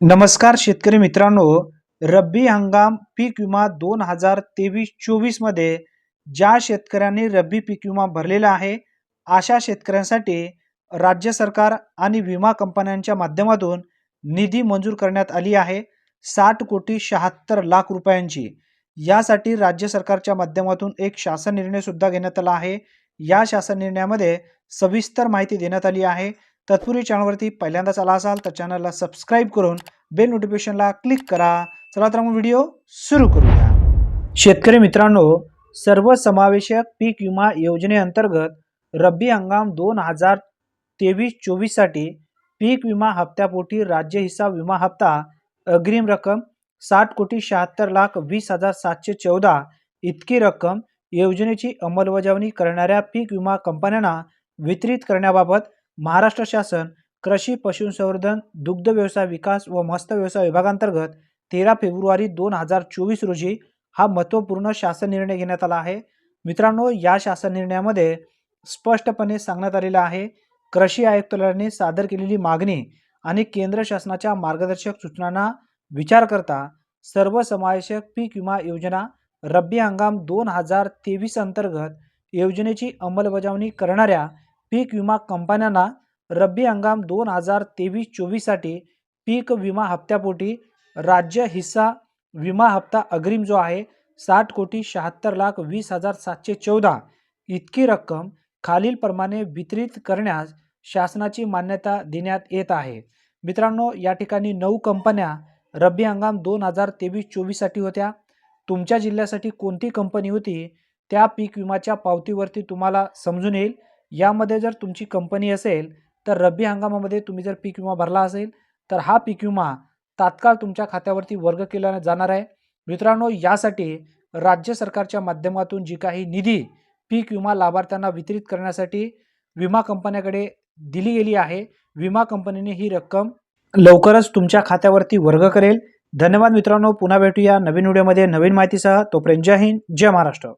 नमस्कार शेतकरी मित्रांनो रब्बी हंगाम पीक विमा दोन हजार तेवीस चोवीसमध्ये ज्या शेतकऱ्यांनी रब्बी पीक विमा भरलेला आहे अशा शेतकऱ्यांसाठी राज्य सरकार आणि विमा कंपन्यांच्या माध्यमातून निधी मंजूर करण्यात आली आहे. साठ कोटी शहात्तर लाख रुपयांची. यासाठी राज्य सरकारच्या माध्यमातून एक शासन निर्णयसुद्धा घेण्यात आला आहे. या शासन निर्णयामध्ये सविस्तर माहिती देण्यात आली आहे. तत्पूर्वी चॅनलवरती पहिल्यांदाच आला असाल तर चॅनलला सबस्क्राईब करून बेल नोटिफिकेशनला क्लिक करा. चला तर मग व्हिडिओ सुरू करूया. शेतकरी मित्रांनो सर्वसमावेशक पीक विमा योजनेअंतर्गत रब्बी हंगाम दोन हजार तेवीस चोवीससाठी पीक विमा हप्त्यापोटी राज्य हिस्सा विमा हप्ता अग्रिम रक्कम साठ कोटी शहात्तर लाख वीस हजार सातशे चौदा इतकी रक्कम योजनेची अंमलबजावणी करणाऱ्या पीक विमा कंपन्यांना वितरित करण्याबाबत महाराष्ट्र शासन कृषी पशुसंवर्धन दुग्ध व्यवसाय विकास व मत्स्य व्यवसाय विभागांतर्गत तेरा फेब्रुवारी दोन हजार चोवीस रोजी हा महत्त्वपूर्ण शासन निर्णय घेण्यात आला आहे. मित्रांनो या शासन निर्णयामध्ये स्पष्टपणे सांगण्यात आलेलं आहे कृषी आयुक्तालयाने सादर केलेली मागणी आणि केंद्र शासनाच्या मार्गदर्शक सूचनांना विचार करता सर्वसमावेशक पीक विमा योजना रब्बी हंगाम दोन हजार तेवीस अंतर्गत योजनेची अंमलबजावणी करणाऱ्या पीक विमा कंपन्यांना रब्बी हंगाम दोन हजार तेवीस चोवीससाठी पीक विमा हप्त्यापोटी राज्य हिस्सा विमा हप्ता अग्रिम जो आहे साठ कोटी शहात्तर लाख वीस हजार सातशे चौदा इतकी रक्कम खालीलप्रमाणे वितरित करण्यास शासनाची मान्यता देण्यात येत आहे. मित्रांनो या ठिकाणी नऊ कंपन्या रब्बी हंगाम दोन हजार तेवीस चोवीससाठी होत्या. तुमच्या जिल्ह्यासाठी कोणती कंपनी होती? त्या पीक विमाच्या पावतीवरती तुम्हाला समजून येईल. यामध्ये जर तुमची कंपनी असेल तर रब्बी हंगामामध्ये तुम्ही जर पीक विमा भरला असेल तर हा पीक विमा तात्काळ तुमच्या खात्यावरती वर्ग केला जाणार आहे. मित्रांनो यासाठी राज्य सरकारच्या माध्यमातून जी काही निधी पीक विमा लाभार्थ्यांना वितरित करण्यासाठी विमा कंपन्याकडे दिली गेली आहे. विमा कंपनीने ही रक्कम लवकरच तुमच्या खात्यावरती वर्ग करेल. धन्यवाद मित्रांनो पुन्हा भेटूया नवीन व्हिडिओमध्ये नवीन माहितीसह. तोपर्यंत जय हिंद जय महाराष्ट्र.